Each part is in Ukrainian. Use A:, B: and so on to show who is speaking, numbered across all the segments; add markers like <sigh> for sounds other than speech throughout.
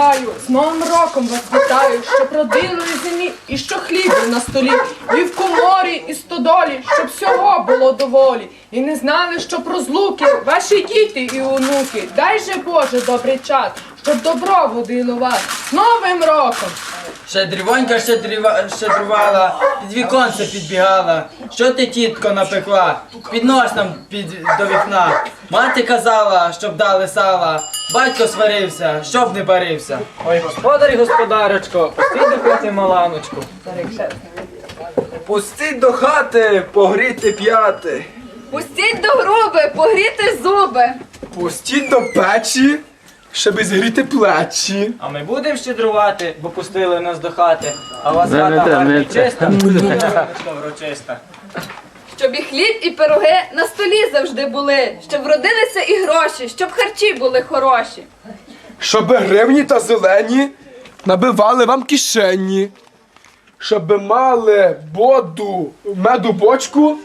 A: посіваю, з Новим роком вас вітаю, щоб родилої зимі і що хліб на столі, і в коморі, і стодолі, щоб всього було доволі. І не знали, що про злуки ваші діти і онуки. Дай же Боже добрий час, щоб добро водило вас. З Новим роком!
B: Щедрівонька щедріва, щедрувала, під віконце підбігала. Що ти, тітко, напекла? Піднос нам під, до вікна. Мати казала, щоб дали сала. Батько сварився, щоб не парився.
C: Ой, господар і господарочко, пустіть до хати маланочку.
D: Пустіть до хати, погріти п'яти.
E: Пустіть до груби, погріти зуби.
D: Пустіть до печі, щоби згріти плечі.
C: А ми будемо щедрувати, бо пустили нас до хати. А у вас <laughs> хата гарна
F: не
C: і чиста, маланочка врочиста.
E: Щоб і хліб, і пироги на столі завжди були. Щоб родилися і гроші, щоб харчі були хороші.
D: Щоби гривні та зелені набивали вам кишені. Щоби мали боду меду бочку,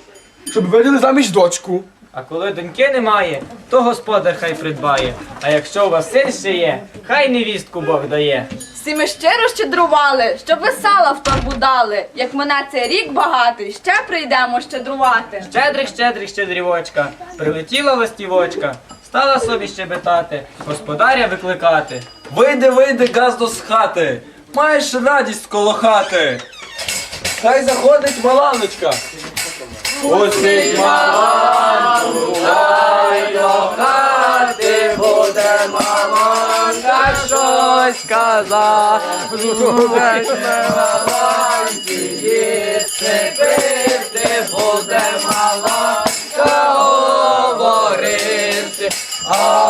D: щоб видали заміж дочку.
C: А коли доньки немає, то господар хай придбає. А якщо у вас син ще є, хай невістку Бог дає.
E: Всі ми щиро щедрували, щоб ви сала в торбу дали. Як мене цей рік багатий, ще прийдемо щедрувати.
C: Щедрих, щедрих, щедрівочка, прилетіла ластівочка, стала собі щебетати, господаря викликати.
G: Вийди, вийди, газду з хати, маєш радість коло хати. Хай заходить маланочка. Пустить маланку, хай до хати буде маланка щось казати. Буде маланці їсти пити, буде маланка говорити. А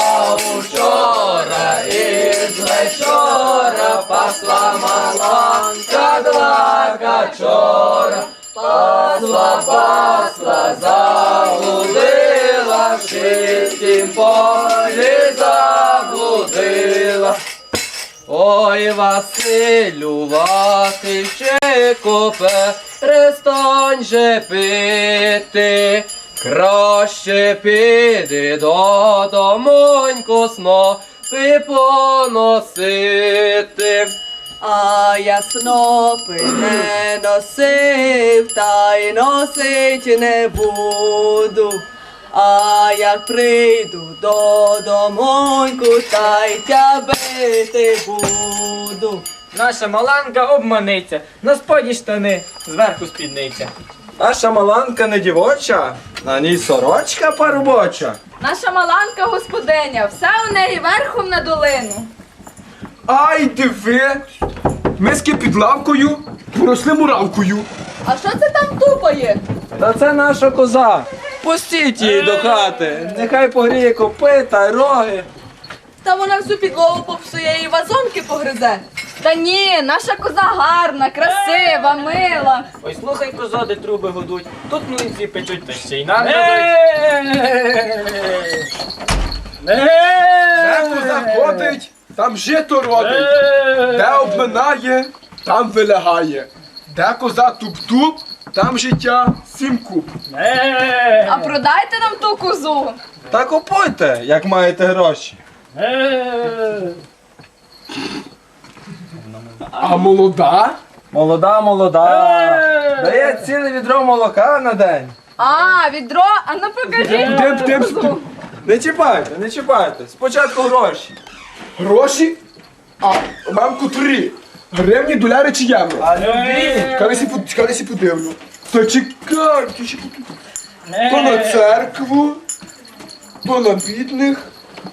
G: учора із вечора пасла маланка два качора. Пасла, пасла, заблудила, в чистім Ой, Василю, Васильчику, перестань же пити, краще піди додомоньку снопи поносити.
H: А я снопи не носив, та й носить не буду. А як прийду додомоньку, та й тя бити буду.
C: Наша маланка обманиться, на споді штани, зверху спідниця.
G: Наша маланка не дівоча, на ній сорочка парубоча.
E: Наша маланка господиня, все у неї верхом на долину.
D: Ай, диви! Миски під лавкою поросли муравкою.
E: А що це там тупає?
G: Та це наша коза. Пустіть її до хати, нехай погріє копита роги.
H: Та вона всю підлогу попсує і вазонки погризе.
E: Та ні, наша коза гарна, красива, мила.
C: Ой, слухай, козо, де труби гудуть, тут млинці печуть, та ще й нам дадуть.
D: Де коза ходить, там жито родить. Де обминає, там вилягає. Де коза туп-туп, там життя сім куб.
E: А продайте нам ту козу.
G: Та купуйте, як маєте гроші.
D: А молода?
G: Молода, молода. Дає ціле відро молока на день.
E: А, відро, а ну покажіть.
D: Де б, де б, де б.
G: Не чіпайте, не чіпайте. Спочатку гроші.
D: Гроші? А, мамку три. Гривні, доляри чи євро?
G: А любі.
D: Калесі, калесі подивлю. Та чекай, ти ще подивлю. То на церкву, то на бідних.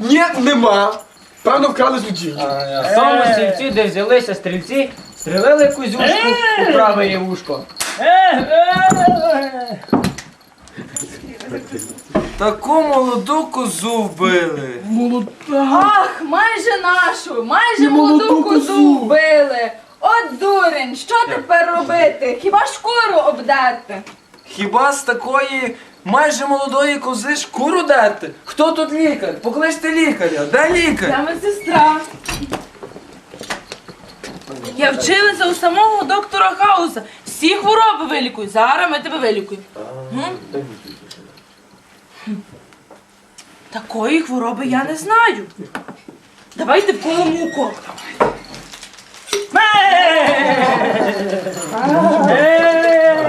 D: Ні, нема. Певно, вкрали з людей.
C: В тому де взялися стрільці, стрілили кузюшку у праве її вушко.
G: Таку молоду козу вбили.
E: Ах, майже нашу, майже
D: молоду
E: молоду козу вбили. От дурень, що тепер робити? Хіба шкуру обдерти?
G: Хіба з такої майже молодої кози шкуру дерти? Хто тут лікар? Покличте лікаря. Де лікар?
E: Та медсестра.
I: Я вчилася у самого доктора Хауса. Всі
H: Всі хвороби вилікуй. Зараз ми тебе вилікуємо. Такої хвороби я не знаю. Давайте вколимо укол.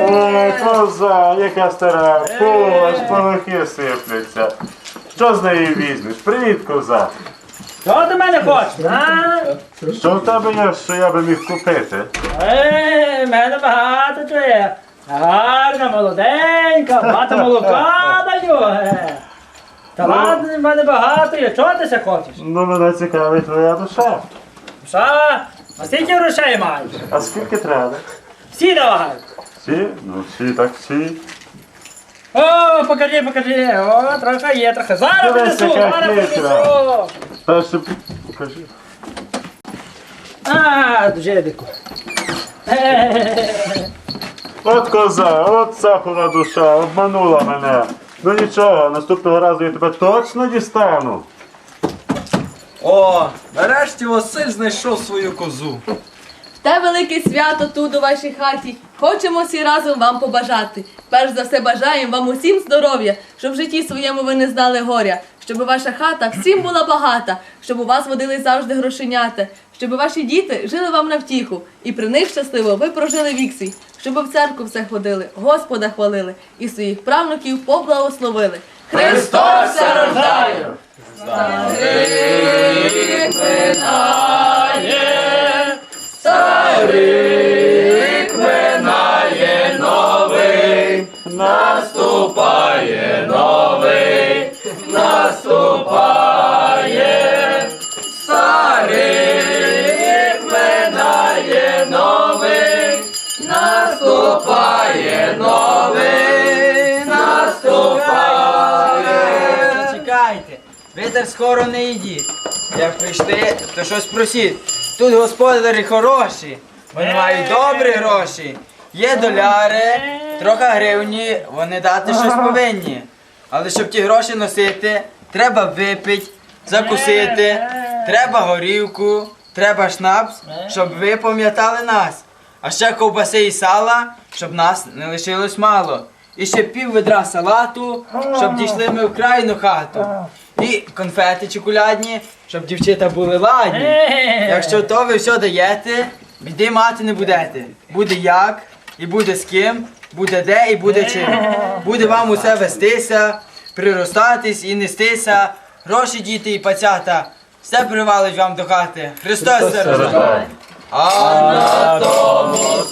F: Ой, коза, яка стара, аж полохи сипляться. Що з неї візьмеш? Привіт, коза.
J: Що до мене хочеш? А?
F: Що в тебе є, що я би міг купити?
J: Е, мене багато чого є. Гарна, молоденька, багато молока даю. е. Та ладно, в мене багато є. Чого ти ще хочеш?
F: Ну, мене цікавить твоя душа.
J: Що? А скільки грошей маєш?
F: А скільки треба?
J: Всі давай.
F: Всі? Ну, всі так всі.
J: О, покажи, покажи. О, трохи є, трохи. Зараз принесу, зараз принесу.
F: Перше покажи.
J: А, джедику.
F: От коза, от сахара душа, обманула мене. Ну нічого, наступного разу я тебе точно дістану.
G: О, нарешті Василь знайшов свою козу.
H: Те велике свято тут у вашій хаті. Хочемо всі разом вам побажати. Перш за все бажаємо вам усім здоров'я, щоб в житті своєму ви не знали горя, щоб ваша хата всім була багата, щоб у вас водили завжди грошенята, щоб ваші діти жили вам на втіху, і при них щасливо ви прожили вік свій, щоб в церкву все ходили, Господа хвалили і своїх правнуків поблагословили. Христос ся рождає!
B: Чекайте, ви так скоро не йдіть. Як прийшли, то щось просіть. Тут господарі хороші, вони мають добрі гроші. Є доляри, трохи гривні, вони дати щось повинні. Але щоб ті гроші носити, треба випити, закусити, треба горівку, треба шнапс, щоб ви пам'ятали нас. А ще ковбаси і сала, щоб нас не лишилось мало. І ще пів ведра салату, щоб дійшли ми в крайну хату. І конфети чоколядні, щоб дівчата були ладні. Якщо то ви все даєте, біди мати не будете. Буде як, і буде з ким, буде де і буде чим. Буде вам усе вестися, приростатись і нестися. Гроші, діти і пацята, все привалить вам до хати. Христос рождає. А на тому